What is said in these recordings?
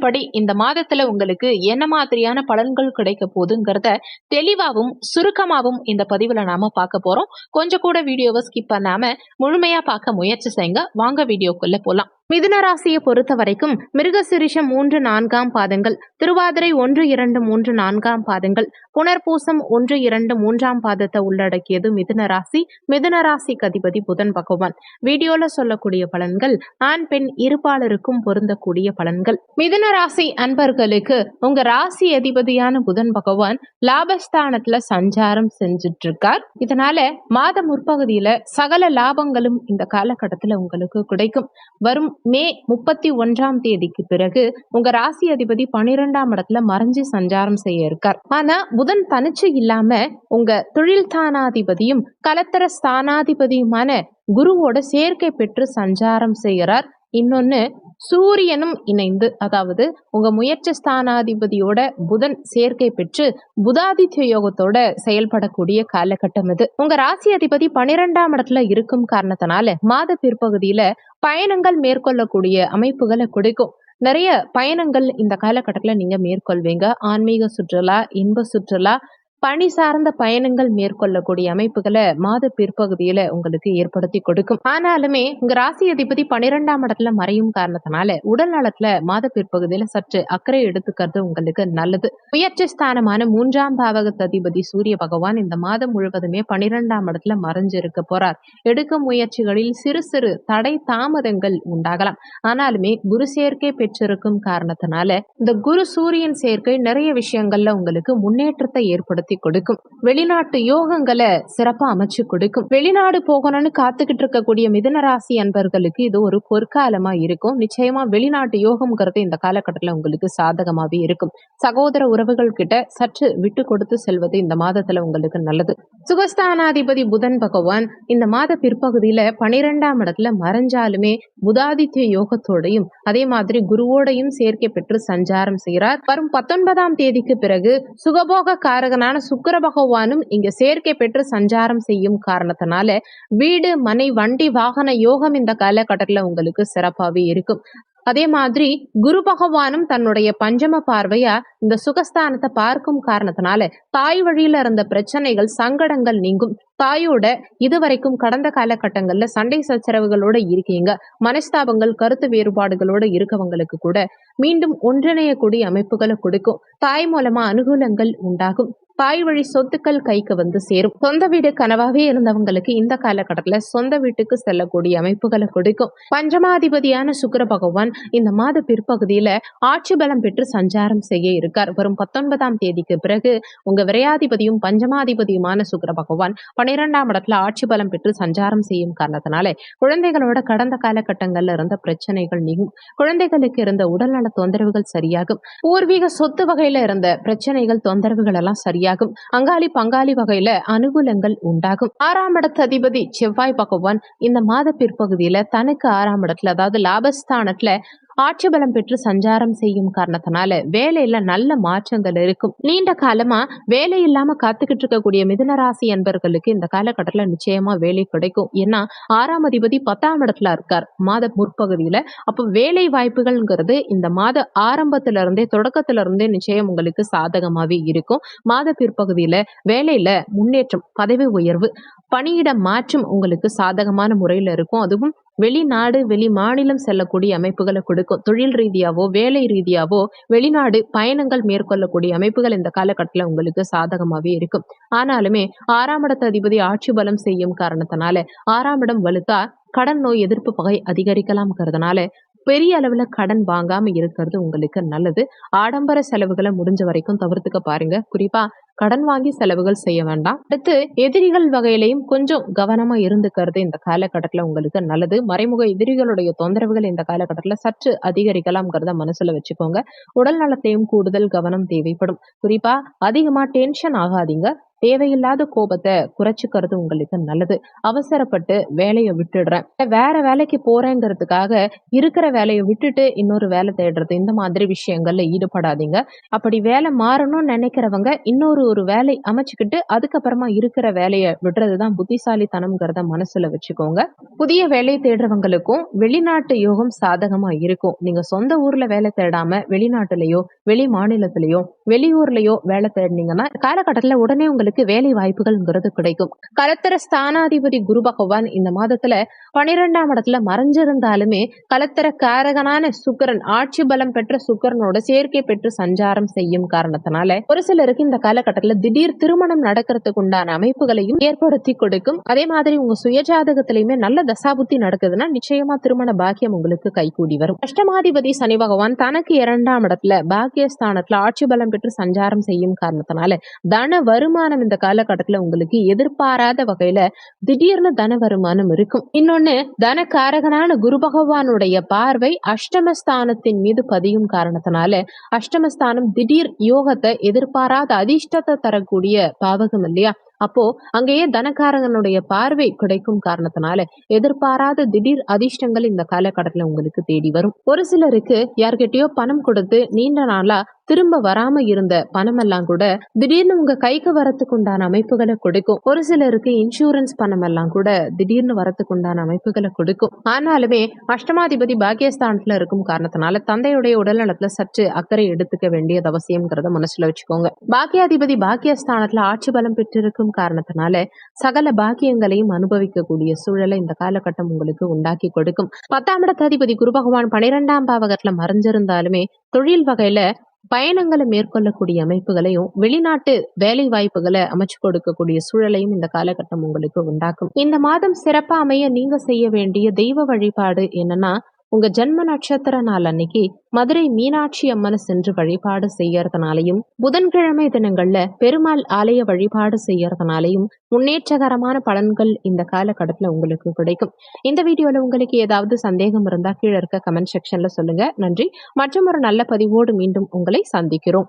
படி இந்த மாதத்துல உங்களுக்கு என்ன மாதிரியான பலன்கள் கிடைக்க போகுதுங்கிறத தெளிவாகவும் சுருக்கமாகவும் இந்த பதிவுல நாம பார்க்க போறோம். கொஞ்சம் கூட வீடியோவை ஸ்கிப் பண்ணாம முழுமையா பார்க்க முயற்சி செய்யுங்க. வாங்க வீடியோக்குள்ள போலாம். மிதுன ராசியை பொறுத்த வரைக்கும் மிருகசிரிஷம் மூன்று நான்காம் பாதங்கள் திருவாதிரை ஒன்று இரண்டு மூன்று நான்காம் பாதங்கள் புனர்பூசம் ஒன்று இரண்டு மூன்றாம் பாதத்தை உள்ளடக்கியது மிதுன ராசி. மிதுன ராசிக்கு அதிபதி புதன் பகவான். வீடியோல சொல்லக்கூடிய பலன்கள் ஆண் பெண் இருபாலருக்கும் பொருந்தக்கூடிய பலன்கள். மிதுன ராசி அன்பர்களுக்கு உங்க ராசி அதிபதியான புதன் பகவான் லாபஸ்தானத்துல சஞ்சாரம் செஞ்சுட்டு இருக்கார் இதனால மாத முற்பகுதியில சகல லாபங்களும் இந்த காலகட்டத்துல உங்களுக்கு கிடைக்கும். வரும் மே முப்பத்தி ஒன்றாம் தேதிக்கு பிறகு உங்க ராசி அதிபதி பனிரெண்டாம் இடத்துல மறைஞ்சு சஞ்சாரம் செய்ய இருக்கார். ஆனா புதன் தனிச்சு இல்லாம உங்க தொழில் ஸ்தானாதிபதியும் கலத்தர ஸ்தானாதிபதியுமான குருவோட சேர்க்கை பெற்று சஞ்சாரம் செய்கிறார். இன்னொன்னு சூரியனும் இணைந்து அதாவது உங்க முயற்சி ஸ்தானாதிபதியோட புதன் சேர்க்கை பெற்று புதாதித்ய யோகத்தோட செயல்படக்கூடிய காலகட்டம் இது. உங்க ராசி அதிபதி பனிரெண்டாம் இடத்துல இருக்கும் காரணத்தினால மாத பிற்பகுதியில பயணங்கள் மேற்கொள்ளக்கூடிய அமைப்புகளை கொடுக்கும். நிறைய பயணங்கள் இந்த காலகட்டத்தில் நீங்க மேற்கொள்வீங்க. ஆன்மீக சுற்றுலா இன்ப சுற்றுலா பணி சார்ந்த பயணங்கள் மேற்கொள்ளக்கூடிய அமைப்புகளை மாத பிற்பகுதியில உங்களுக்கு ஏற்படுத்தி கொடுக்கும். ஆனாலுமே உங்க ராசி அதிபதி பனிரெண்டாம் இடத்துல மறையும் காரணத்தினால உடல் நலத்துல மாத பிற்பகுதியில சற்று அக்கறை எடுத்துக்கிறது உங்களுக்கு நல்லது. முயற்சி ஸ்தானமான மூன்றாம் பாவகத்து அதிபதி சூரிய பகவான் இந்த மாதம் முழுவதுமே பனிரெண்டாம் இடத்துல மறைஞ்சிருக்க போறார். எடுக்கும் முயற்சிகளில் சிறு சிறு தடை தாமதங்கள் உண்டாகலாம். ஆனாலுமே குரு சேர்க்கை பெற்றிருக்கும் காரணத்தினால இந்த குரு சூரியன் சேர்க்கை நிறைய விஷயங்கள்ல உங்களுக்கு முன்னேற்றத்தை ஏற்படுத்தி ஏற்படுத்தி கொடுக்கும். வெளிநாட்டு யோகங்களை சிறப்பா அமைச்சு கொடுக்கும். வெளிநாடு போகணும்னு காத்துக்கிட்டு இருக்கக்கூடிய மிதனராசி அன்பர்களுக்கு இது ஒரு பொற்காலமா இருக்கும். நிச்சயமா வெளிநாட்டு யோகம்ங்கிறது இந்த காலகட்டத்தில் உங்களுக்கு சாதகமாவே இருக்கும். சகோதர உறவுகள் கிட்ட சற்று விட்டு கொடுத்து செல்வது இந்த மாதத்துல உங்களுக்கு நல்லது. சுகஸ்தானாதிபதி புதன் பகவான் இந்த மாத பிற்பகுதியில பனிரெண்டாம் இடத்துல மறைஞ்சாலுமே புதாதித்ய யோகத்தோடையும் அதே மாதிரி குருவோடையும் சேர்க்கை பெற்று சஞ்சாரம் செய்கிறார். வரும் பத்தொன்பதாம் தேதிக்கு பிறகு சுகபோக காரகனான சுக்கர பகவானும் இங்க சேர்க்கை பெற்று சஞ்சாரம் செய்யும் காரணத்தினால வீடு மனை வண்டி வாகன யோகம் இந்த காலகட்டத்துல உங்களுக்கு சிறப்பாவே இருக்கும். அதே மாதிரி குரு பகவானும் தன்னுடைய பஞ்சம பார்வையா இந்த சுகஸ்தானத்தை பார்க்கும் காரணத்தினால தாய் வழியில இருந்த பிரச்சனைகள் சங்கடங்கள் நீங்கும். தாயோட இதுவரைக்கும் கடந்த காலகட்டங்கள்ல சண்டை சச்சரவுகளோட இருக்கீங்க. மனஸ்தாபங்கள் கருத்து வேறுபாடுகளோட இருக்கவங்களுக்கு கூட மீண்டும் ஒன்றிணையக்கூடிய அமைப்புகளை கொடுக்கும். தாய் மூலமா அனுகூலங்கள் உண்டாகும். தாய் வழி சொத்துக்கள் கைக்கு வந்து சேரும். சொந்த வீடு கனவாவே இருந்தவங்களுக்கு இந்த காலகட்டத்துல சொந்த வீட்டுக்கு செல்லக்கூடிய அமைப்புகளை கொடுக்கும். பஞ்சமாதிபதியான சுக்கர பகவான் இந்த மாத பிற்பகுதியில ஆட்சி பலம் பெற்று சஞ்சாரம் செய்ய இருக்கார். வரும் பத்தொன்பதாம் தேதிக்கு பிறகு உங்க விரையாதிபதியும் பஞ்சமாதிபதியுமான சுக்கர பகவான் பனிரெண்டாம் இடத்துல ஆட்சி பலம் பெற்று சஞ்சாரம் செய்யும் காரணத்தினால குழந்தைகளோட கடந்த காலகட்டங்கள்ல இருந்த பிரச்சனைகள் நீங்கும். குழந்தைகளுக்கு இருந்த உடல்நல தொந்தரவுகள் சரியாகும். பூர்வீக சொத்து வகையில இருந்த பிரச்சனைகள் தொந்தரவுகள் எல்லாம் சரியாகும் வெளியாகும் அங்காளி பங்காளி வகையில அனுகூலங்கள் உண்டாகும். ஆறாம் இடத்து அதிபதி செவ்வாய் பகவான் இந்த மாத பிற்பகுதியில தனக்கு ஆறாம் இடத்துல அதாவது லாபஸ்தானத்துல ஆட்சி பலம் பெற்று சஞ்சாரம் செய்யும் காரணத்தினால வேலையில நல்ல மாற்றங்கள் இருக்கும். நீண்ட காலமா வேலை இல்லாம காத்துக்கிட்டு இருக்கக்கூடிய மிதனராசி என்பர்களுக்கு இந்த காலகட்டத்துல நிச்சயமா வேலை கிடைக்கும். ஏன்னா ஆறாம் அதிபதி பத்தாம் இடத்துல இருக்கார் மாத முற்பகுதியில. அப்போ வேலை வாய்ப்புகள்ங்கிறது இந்த மாத ஆரம்பத்துல இருந்தே தொடக்கத்துல இருந்தே நிச்சயம் உங்களுக்கு சாதகமாவே இருக்கும். மாத பிற்பகுதியில வேலையில முன்னேற்றம் பதவி உயர்வு பணியிட மாற்றம் உங்களுக்கு சாதகமான முறையில் இருக்கும். அதுவும் வெளிநாடு வெளி மாநிலம் செல்லக்கூடிய அமைப்புகளை கொடுக்கும். தொழில் ரீதியாவோ வேலை ரீதியாவோ வெளிநாடு பயணங்கள் மேற்கொள்ளக்கூடிய அமைப்புகள் இந்த காலகட்டத்தில் உங்களுக்கு சாதகமாகவே இருக்கும். ஆனாலுமே ஆறாம் இடத்த அதிபதி ஆட்சி பலம் செய்யும் காரணத்தினால ஆறாம் இடம் வலுத்தா கடன் நோய் எதிர்ப்பு பகை அதிகரிக்கலாம்ங்கிறதுனால பெரிய அளவில் கடன் வாங்காம இருக்கிறது உங்களுக்கு நல்லது. ஆடம்பர செலவுகளை முடிஞ்ச வரைக்கும் தவிர்த்துக்க பாருங்க. குறிப்பா கடன் வாங்கி செலவுகள் செய்ய வேண்டாம். அடுத்து எதிரிகள் வகையிலையும் கொஞ்சம் கவனமா இருந்துக்கிறது இந்த காலகட்டத்தில் உங்களுக்கு நல்லது. மறைமுக எதிரிகளுடைய தொந்தரவுகள் இந்த காலகட்டத்தில் சற்று அதிகரிக்கலாம்ங்கிறத மனசுல வச்சுக்கோங்க. உடல் நலத்தையும் கூடுதல் கவனம் தேவைப்படும். குறிப்பா அதிகமா டென்ஷன் ஆகாதீங்க. தேவையில்லாத கோபத்தை குறைச்சிக்கிறது உங்களுக்கு நல்லது. அவசரப்பட்டு வேலையை விட்டுடுறேன். வேற வேலைக்கு போறேங்கிறதுக்காக இருக்கிற வேலையை விட்டுட்டு இன்னொரு வேலை தேடுறது இந்த மாதிரி விஷயங்கள்ல ஈடுபடாதீங்க. அப்படி வேலை மாறணும்னு நினைக்கிறவங்க இன்னொரு ஒரு வேலை அமைச்சுக்கிட்டு அதுக்கப்புறமா இருக்கிற வேலையை விடுறதுதான் புத்திசாலித்தனம்ங்கிறத மனசுல வச்சுக்கோங்க. புதிய வேலை தேடுறவங்களுக்கும் வெளிநாட்டு யோகம் சாதகமா இருக்கும். நீங்க சொந்த ஊர்ல வேலை தேடாம வெளிநாட்டுலயோ வெளி மாநிலத்திலயோ வெளியூர்லயோ வேலை தேடினீங்கன்னா காலகட்டத்துல உடனே உங்களுக்கு வேலை வாய்ப்புகள்ங்கிறது கிடைக்கும். கலத்தர ஸ்தானாதிபதி குரு பகவான் இந்த மாதத்துல பனிரெண்டாம் இடத்துல மறைஞ்சிருந்தாலுமே கலத்தர காரகனான சுக்கரன் ஆட்சி பலம் பெற்ற சுக்கரனோட சேர்க்கை பெற்று சஞ்சாரம் செய்யும் காரணத்தினால ஒரு சிலருக்கு இந்த காலகட்டத்துல திடீர் திருமணம் நடக்கிறதுக்கு உண்டான அமைப்புகளையும் ஏற்படுத்தி கொடுக்கும். அதே மாதிரி உங்க சுயஜாதகத்திலயுமே நல்ல தசாபுத்தி நடக்குதுன்னா நிச்சயமா திருமண பாக்கியம் உங்களுக்கு கைகூடி வரும். அஷ்டமாதிபதி சனி பகவான் தனக்கு இரண்டாம் இடத்துல பாக்கியஸ்தானத்துல ஆட்சி பலம் பெற்று சஞ்சாரம் செய்யும் காரணத்தினால தன வருமானம் இந்த காலகட்டத்துல உங்களுக்கு எதிர்பாராத வகையில திடீர்னு தன வருமானம் இருக்கும். இன்னொன்னு தன காரகனான குரு பகவானுடைய பார்வை அஷ்டமஸ்தானத்தின் மீது பதியும் காரணத்தினால அஷ்டமஸ்தானம் திடீர் யோகத்தை எதிர்பாராத அதிர்ஷ்டத்தை தரக்கூடிய பாவகம் இல்லையா? அப்போ அங்கேயே தனக்காரங்களுடைய பார்வை கிடைக்கும் காரணத்தினால எதிர்பாராத திடீர் அதிர்ஷ்டங்கள் இந்த காலகட்டத்துல உங்களுக்கு தேடி வரும். ஒரு சிலருக்கு யார்கிட்டயோ பணம் கொடுத்து நீண்ட நாளா திரும்ப வராம இருந்த பணமெல்லாம் கூட திடீர்னு உங்க கைக்கு வரத்துக்கு உண்டான அமைப்புகளை கொடுக்கும். ஒரு சிலருக்கு இன்சூரன்ஸ் பணம் எல்லாம் கூட திடீர்னு வரத்துக்கு உண்டான அமைப்புகளை கொடுக்கும். ஆனாலுமே அஷ்டமாதிபதி பாக்கியஸ்தானத்துல இருக்கும் காரணத்தினால தந்தையுடைய உடல்நலத்துல சற்று அக்கறை எடுத்துக்க வேண்டியது அவசியம்ங்கிறத மனசுல வச்சுக்கோங்க. பாக்கியாதிபதி பாக்கியஸ்தானத்துல ஆட்சி பலம் பெற்றிருக்கும் காரணத்தினால சகல பாக்கியங்களையும் அனுபவிக்கக்கூடிய சூழலை இந்த காலகட்டம் உங்களுக்கு உண்டாக்கி கொடுக்கும். பத்தாம் இடத்ததிபதி குரு பகவான் பனிரெண்டாம் பாவகத்துல மறைஞ்சிருந்தாலுமே தொழில் வகையில பயணங்களை மேற்கொள்ளக்கூடிய அமைப்புகளையும் வெளிநாட்டு வேலை வாய்ப்புகளை அமைச்சு கொடுக்கக்கூடிய சூழலையும் இந்த காலகட்டம் உங்களுக்கு உண்டாக்கும். இந்த மாதம் சிறப்பா அமைய நீங்க செய்ய வேண்டிய தெய்வ வழிபாடு என்னன்னா உங்க ஜென்ம நட்சத்திர நாள் அன்னைக்கு மதுரை மீனாட்சி அம்மனை சென்று வழிபாடு செய்யறதுனாலையும் புதன்கிழமை தினங்கள்ல பெருமாள் ஆலய வழிபாடு செய்யறதுனாலையும் முன்னேற்றகரமான பலன்கள் இந்த காலகட்டத்துல உங்களுக்கு கிடைக்கும் இந்த வீடியோல உங்களுக்கு ஏதாவது சந்தேகம் இருந்தா கீழே இருக்க கமெண்ட் செக்ஷன்ல சொல்லுங்க நன்றி மற்றும் ஒரு நல்ல பதிவோடு மீண்டும் உங்களை சந்திக்கிறோம்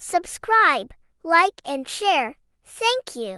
Subscribe, like, and share. Thank you.